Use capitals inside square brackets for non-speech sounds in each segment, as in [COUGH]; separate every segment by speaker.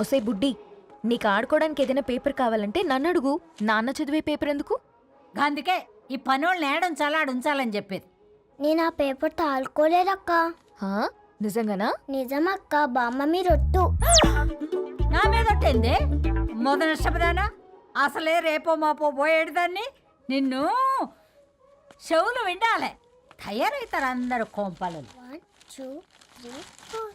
Speaker 1: ఒసే బుడ్డి నీకు ఆడుకోవడానికి ఏదైనా పేపర్ కావాలంటే నన్ను అడుగు. నాన్న చదివే పేపర్ ఎందుకు?
Speaker 2: అందుకే ఈ పనోళ్ళని ఏడుంచాలా ఆడుంచాలని చెప్పేది.
Speaker 3: నేను ఆ పేపర్ తాలుకోలేదక్క
Speaker 1: హా? నిజంగానా?
Speaker 3: నిజమక్క బామ్మ మీరొట్టు
Speaker 2: నా మీద ఒట్టేంది మొదటి నష్టపదానా? అసలే రేపో మాపో పోయేడు దాన్ని? నిన్ను చెవులు వినాలే తయారవుతారు అందరు కోంపాలు.
Speaker 3: One two three four.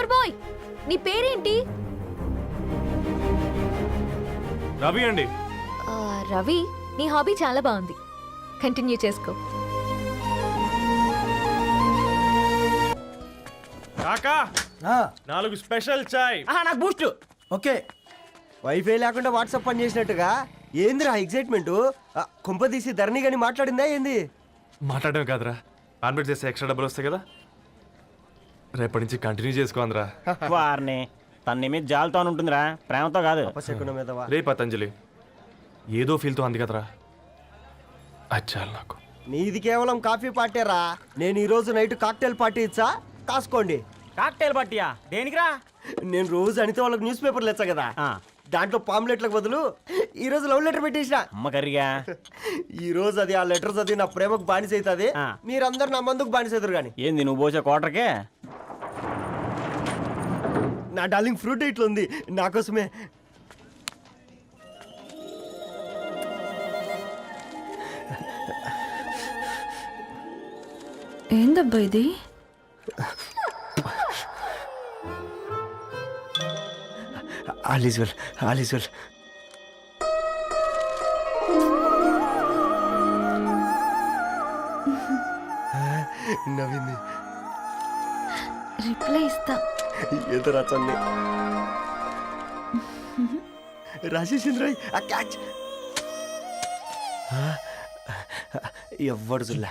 Speaker 1: Paper boy. నీ పేరేంటి?
Speaker 4: రవి అండి.
Speaker 1: ఆ, రవి నీ హాబీ చాలా బాగుంది. కంటిన్యూ చేసుకో.
Speaker 4: కాకా నాలుగు స్పెషల్ చాయ్.
Speaker 5: నాకు బూస్ట్.
Speaker 6: ఓకే. వైఫై లేకుండా వాట్సాప్ పని చేసినట్టుగా? ఏందిరా ఎగ్జైట్మెంట్ కుంప తీసి ధరణి గాని మాట్లాడిందా ఏంది?
Speaker 4: మాట్లాడడం కాదురా. కాన్వర్ట్ చేస్తే ఎక్స్ట్రా డబ్బులు వస్తాయి కదా. రేపటి నుంచి కంటిన్యూ చేసుకో అందరా
Speaker 5: వారిని తన మీద జాలతో ఉంటుందిరా. ప్రేమతో కాదు.
Speaker 4: రే పతంజలి. ఏదో ఫీల్తో అంది కదరా. అది చాలు నాకు.
Speaker 6: నీది కేవలం కాఫీ పార్టీరా. నేను ఈ రోజు నైట్ కాక్టైల్ పార్టీ ఇచ్చా. కాసుకోండి.
Speaker 5: కాక్టైల్ పట్టియా దేనికిరా?
Speaker 6: నేను రోజు అనితే వాళ్ళకి న్యూస్ పేపర్లు ఇచ్చా కదా.
Speaker 5: ఆ.
Speaker 6: దాంట్లో పాంప్లెట్లకు బదులు ఈ రోజు లవ్ లెటర్ పెట్టేసిన.
Speaker 5: అమ్మ కర్రీగా?
Speaker 6: ఈ రోజు అది ఆ లెటర్ చదివి నా ప్రేమకు బానిస అవుతుంది
Speaker 5: ఆ.
Speaker 6: మీరందరు నా మందుకు బానిస అవుతారు కానీ
Speaker 5: ఏంది నువ్వు పోసే కోటర్కే
Speaker 6: నా డార్లింగ్ ఫ్రూట్ ఇట్లా ఉంది నా కోసమే.
Speaker 2: ఏందబ్బా ఇది?
Speaker 6: All is well all is well. నవ్వింది
Speaker 1: రిప్లై ఇస్తా.
Speaker 6: ఏదో రచండి రాజేసింద్ర ఎవ్వడు జుల్లా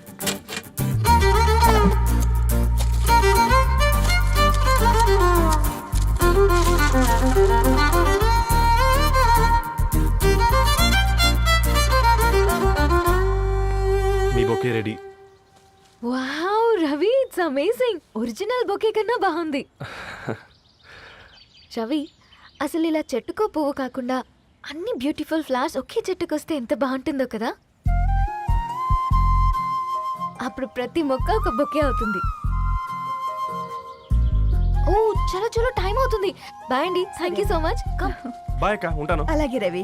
Speaker 4: bouquet ready.
Speaker 1: Wow Ravi it's amazing. Original bouquet కన్నా బాగుంది. [LAUGHS] రవి అసలు ఇలా చెట్టుకో పువ్వు కాకుండా అన్ని బ్యూటిఫుల్ ఫ్లవర్స్ ఒకే చెట్టుకు వస్తే ఎంత బాగుంటుందో కదా? అప్పుడు ప్రతి మొక్క ఒక బొకే అవుతుంది. ఓ చలో చలో టైం అవుతుంది. బాయ్ అండి. Thank you so much come
Speaker 4: bye అక్క ఉంటాను.
Speaker 7: అలాగే రవి.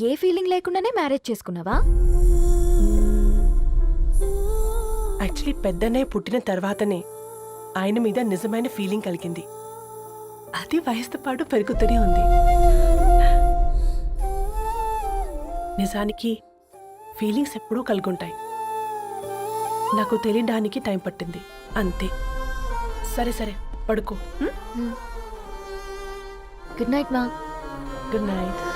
Speaker 1: ఏ ఫీలింగ్ లేకుండానే మ్యారేజ్ చేసుకున్నావా?
Speaker 8: యాక్చువల్లీ పెద్దనే పుట్టిన తర్వాతనే ఆయన మీద నిజమైన ఫీలింగ్ కలిగింది. అది వయసుతో పాటు పెరుగుతూనే ఉంది. నిజానికి ఫీలింగ్స్ ఎప్పుడూ కలుగుంటాయి. నాకు తెలియడానికి టైం పట్టింది. అంతే. సరే సరే. పడుకో.
Speaker 1: గుడ్ నైట్ మా.
Speaker 8: Good night.